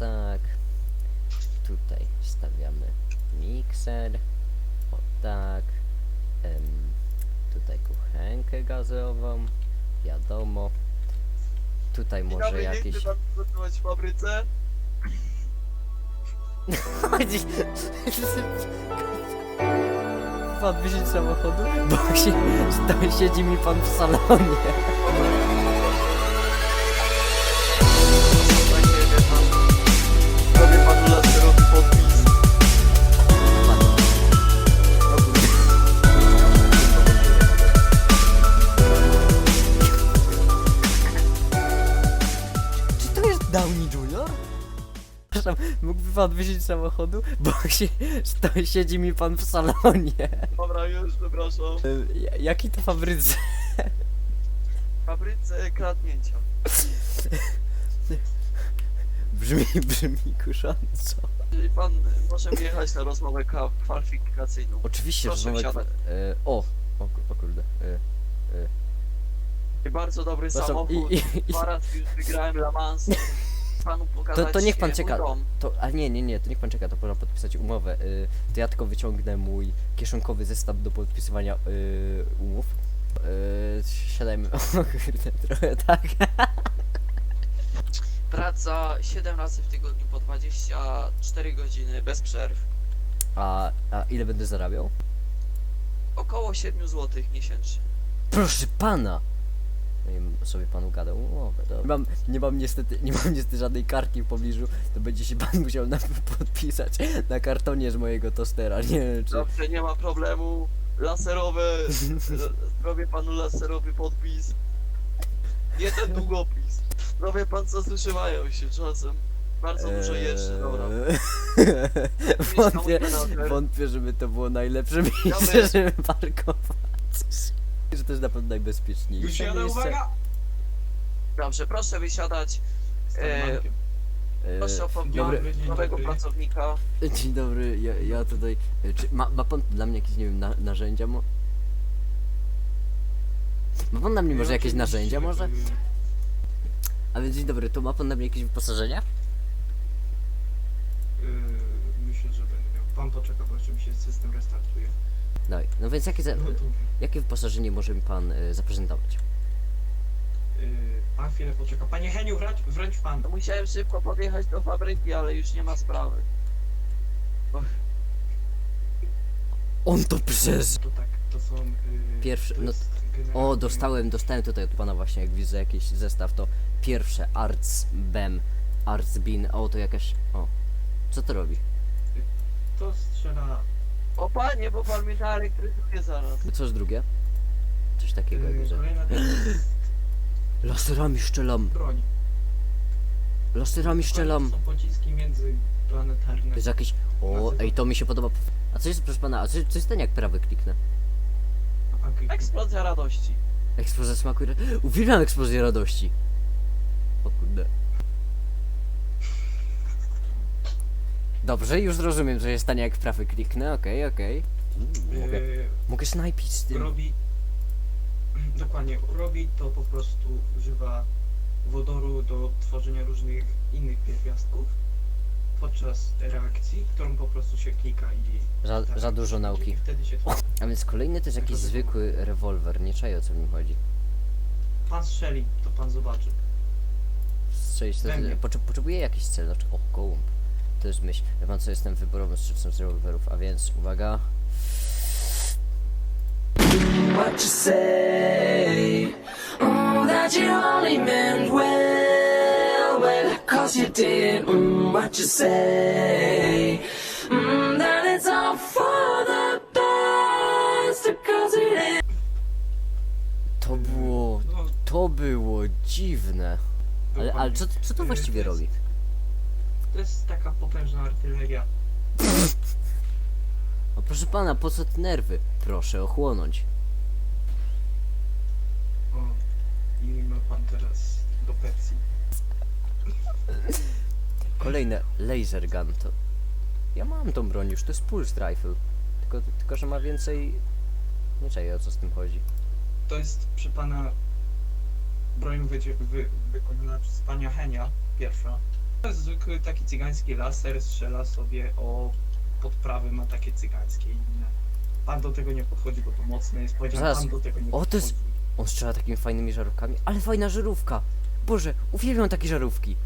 tak. Tutaj stawiamy mikser. O tak. Em, tutaj kuchenkę gazową. Wiadomo. Tutaj Dzień może dobry, nie pan pracować w fabryce? Pan wysiąść z samochodu? Bo się, tam siedzi mi pan w salonie. Pan wysiąść z samochodu? Bo się, siedzi mi pan w salonie. Dobra, już, przepraszam. E, ja- Jaki to fabryce? W fabryce kradnięcia. Brzmi, brzmi kusząco. Czyli pan może jechać na rozmowę kwa- kwalifikacyjną. Oczywiście, Proszę wsiadać. E, o, o, ku- o kurde. E, I bardzo dobry przepraszam, samochód. i, i, i, Dwa razy już wygrałem La Mans. Panu pokazać To, to niech pan e, czeka. mój dom. To, a nie, nie, nie, to niech pan czeka, to pora podpisać umowę. Y, to ja tylko wyciągnę mój kieszonkowy zestaw do podpisywania y, umów. Y, siadajmy. O kurde, trochę tak. Praca 7 razy w tygodniu po 24 godziny bez przerw. A, a ile będę zarabiał? Około 7 zł miesięcznie. Proszę pana! I sobie panu gadał umowę, dobra. Nie mam, nie mam niestety, nie mam niestety żadnej kartki w pobliżu, to będzie się pan musiał na, podpisać na kartonie z mojego tostera, nie wiem czy... Dobrze, nie ma problemu. Laserowe. Robię panu laserowy podpis. Nie ten długopis. No wie pan co zużywają się czasem. Bardzo dużo jeżdżę, dobra. Eee, Wątpię, wątpię, żeby to było najlepsze miejsce, żeby parkować. Że to jest na pewno najbezpieczniejsze miejsce. uwaga! Dobrze, proszę wysiadać. E, Proszę o dobry, powrót dzień nowego dobry. pracownika. dzień dobry, ja, ja tutaj... e, Czy ma, ma pan dla mnie jakieś, nie wiem, na, narzędzia? Mo... Ma pan dla mnie może jakieś narzędzia może? y, A więc dzień dobry, to ma pan dla mnie jakieś wyposażenie? y, Myślę, że będę miał. Pan poczeka, bo jeszcze mi się system restartuje. No, no więc jakie, za, No jakie wyposażenie może mi pan e, zaprezentować? Y, Pan chwilę poczeka. Panie Heniu, wręcz, wręcz pan. No, musiałem szybko podjechać do fabryki, ale już nie ma sprawy. On to przez... To tak, to są... y, Pierwsze- to no- jest O, dostałem, dostałem tutaj od pana właśnie, jak widzę jakiś zestaw, to pierwsze Arts Bem, Arts Bin, o to jakaś, o, co to robi? To strzela... O panie, bo pan mnie naelektryzuje zaraz. Coż drugie? Coś takiego y. Kolejna to jest Laserami szczelam, broń. laserami szczelam. To są pociski międzyplanetarne. To jest jakieś, o, ej, to mi się podoba. A co jest, proszę pana, a co, co jest ten jak prawy kliknę? A, Eksplozja radości. Eksplozja smaku i ra... Uwielbiam eksplozję radości. O kurde. Dobrze, już rozumiem, że jest stanie jak prawy kliknę, okej, okej. Mm, Mogę, y, mogę snajpić z tym. robi dokładnie robi to po prostu używa wodoru do tworzenia różnych innych pierwiastków podczas reakcji, którą po prostu się klika i Za, tak, za dużo i nauki. wtedy się tworzy. A więc kolejny to jest jakiś zwykły rewolwer, nie czaję o co w nim chodzi. Pan strzeli, to pan zobaczy. Strzelić to, We mnie. potrze- potrzebuję jakiś cel, znaczy, o, gołąb. To jest myśl. Wie pan co, jestem wyborowym strzelcem z rewolwerów, a więc, uwaga. what you say. Mm, that you only meant well, well, cause you did. Mm, what you say. Mm, that it's all for the best, cause it is. To było, to było dziwne. Ale, ale co, co to właściwie robi? To jest taka potężna artyleria. O proszę pana, po co te nerwy? Proszę ochłonąć. O, i ma pan teraz do Pepsi. Kolejne laser gun to... Ja mam tą broń już, to jest pulse rifle. Tylko, tylko że ma więcej... Nie czaję o co z tym chodzi. To jest przy pana broń wycie- wy, wykonana przez pana Henia, pierwsza. Zwykły taki cygański laser, strzela sobie o podprawy, ma takie cygańskie inne. Pan do tego nie podchodzi, bo to mocne jest. Powiedziałem, Zaraz. pan do tego nie O, to podchodzi. jest- On strzela takimi fajnymi żarówkami, ale fajna żarówka. Boże, uwielbiam takie żarówki.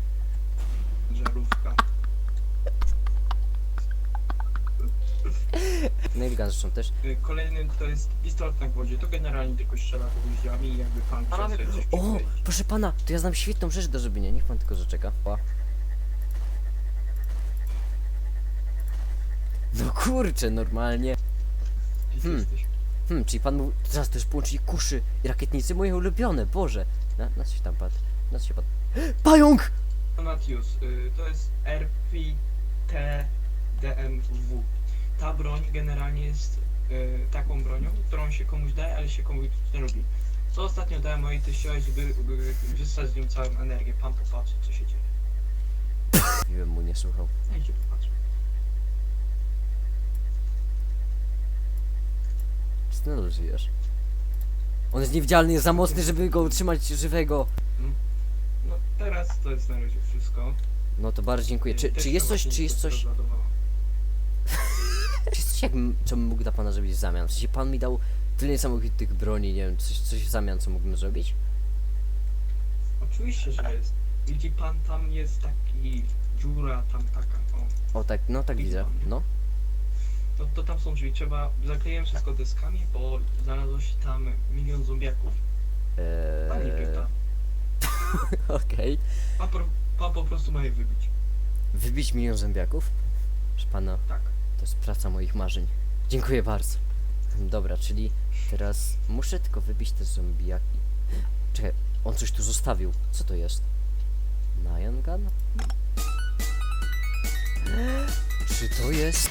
Żarówka. Nailgun zresztą też. Y, Kolejnym to jest pistolet na gwoździe. To generalnie tylko strzela gwoździami i jakby pan chciał Panowie, sobie coś O, przykleić. proszę pana, to ja znam świetną rzecz do zrobienia, niech pan tylko zaczeka. O. No kurczę, normalnie. Hmm. Hmm, czyli pan mógł teraz też połączyć kuszy i rakietnicy moje ulubione, Boże. Na, coś tam padł, na co się padł. Pająk! Donatius, y, to jest RPTDMW. Ta broń generalnie jest y, taką bronią, którą się komuś daje, ale się komuś nie lubi. Co ostatnio dałem mojej teściowej, żeby y, wysłać z nią całą energię. Pan popatrzy, co się dzieje. Mówiłem mu, nie słuchał. Ja. Nadal żyjesz? On jest niewidzialny, jest za mocny, żeby go utrzymać żywego. No teraz to jest na razie wszystko. No to bardzo dziękuję. Czy, czy jest coś, właśnie czy jest coś, czy jest coś, jak, m- co bym mógł dla pana zrobić w zamian? W sensie pan mi dał tyle niesamowitych broni, nie wiem, coś, coś w zamian, co mógłbym zrobić? Oczywiście, że jest. Widzi pan, tam jest taki dziura, tam taka, o. O tak, no tak widzę, no. No to tam są drzwi, trzeba, zakleję wszystko deskami, bo znalazło się tam milion zombiaków. Eee, pyta. Okej. Pan, po- pan po prostu ma je wybić. Wybić milion zębiaków? Proszę pana, Tak. to jest praca moich marzeń. Dziękuję bardzo. Dobra, czyli teraz muszę tylko wybić te zombiaki. Czekaj, on coś tu zostawił. Co to jest? Nyan Gun? Czy to jest...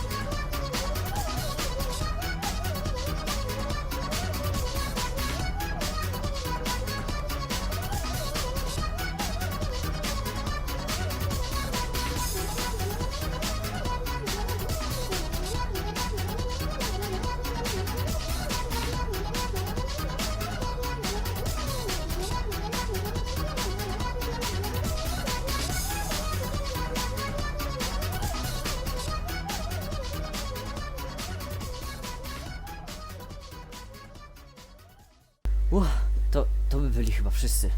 Uff, to, to by byli chyba wszyscy.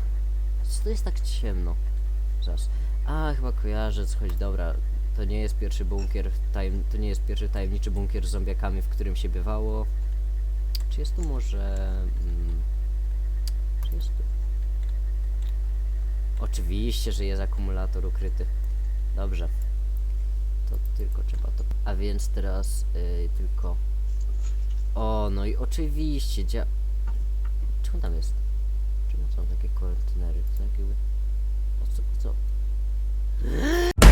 Co to jest tak ciemno? Zaraz. A, chyba kojarzę, co chodzi, dobra. To nie jest pierwszy bunkier, tajem, to nie jest pierwszy tajemniczy bunkier z zombiakami, w którym się bywało. Czy jest tu może... Mm, czy jest tu... Oczywiście, że jest akumulator ukryty. Dobrze. To tylko trzeba to... A więc teraz y, tylko... O, no i oczywiście, dzia... Skąd tam jest? Czemu są takie koordynery? Co? Jakby... O co? O co?